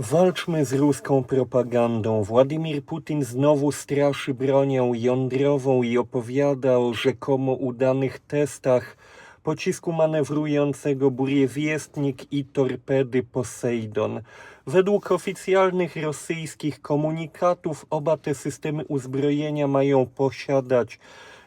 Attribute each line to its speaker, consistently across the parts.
Speaker 1: Walczmy z ruską propagandą. Władimir Putin znowu straszy bronią jądrową i opowiada o rzekomo udanych testach pocisku manewrującego Burjewiestnik i torpedy Poseidon. Według oficjalnych rosyjskich komunikatów oba te systemy uzbrojenia mają posiadać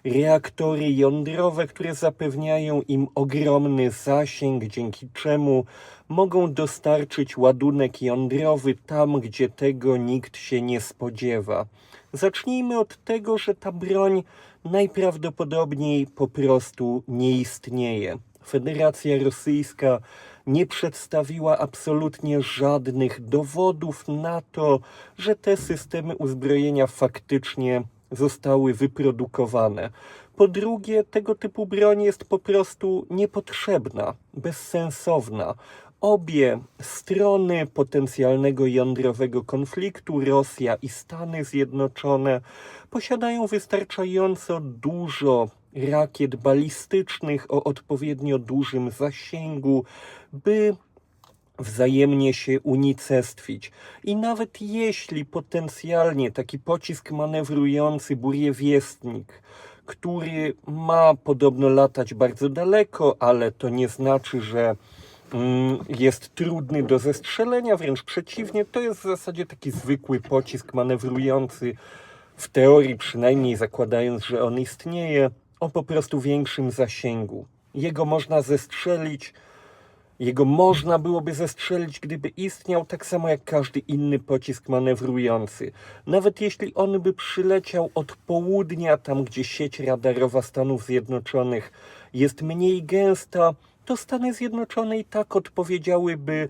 Speaker 1: reaktory jądrowe, które zapewniają im ogromny zasięg, dzięki czemu mogą dostarczyć ładunek jądrowy tam, gdzie tego nikt się nie spodziewa. Zacznijmy od tego, że ta broń najprawdopodobniej po prostu nie istnieje. Federacja Rosyjska nie przedstawiła absolutnie żadnych dowodów na to, że te systemy uzbrojenia faktycznie zostały wyprodukowane. Po drugie, tego typu broń jest po prostu niepotrzebna, bezsensowna. Obie strony potencjalnego jądrowego konfliktu, Rosja i Stany Zjednoczone, posiadają wystarczająco dużo rakiet balistycznych o odpowiednio dużym zasięgu, by wzajemnie się unicestwić. I nawet jeśli potencjalnie taki pocisk manewrujący Burjewiestnik, który ma podobno latać bardzo daleko, ale to nie znaczy, że mm, jest trudny do zestrzelenia, wręcz przeciwnie, to jest w zasadzie taki zwykły pocisk manewrujący, w teorii przynajmniej zakładając, że on istnieje, o po prostu większym zasięgu. Jego można zestrzelić jego można byłoby zestrzelić, gdyby istniał tak samo jak każdy inny pocisk manewrujący. Nawet jeśli on by przyleciał od południa, tam gdzie sieć radarowa Stanów Zjednoczonych jest mniej gęsta, to Stany Zjednoczone i tak odpowiedziałyby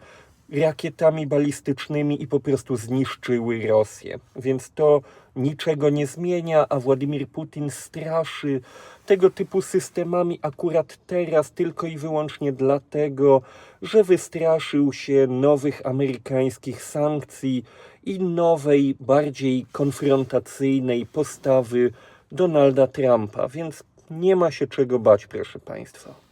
Speaker 1: rakietami balistycznymi i po prostu zniszczyły Rosję. Więc to niczego nie zmienia, a Władimir Putin straszy tego typu systemami akurat teraz tylko i wyłącznie dlatego, że wystraszył się nowych amerykańskich sankcji i nowej, bardziej konfrontacyjnej postawy Donalda Trumpa. Więc nie ma się czego bać, proszę Państwa.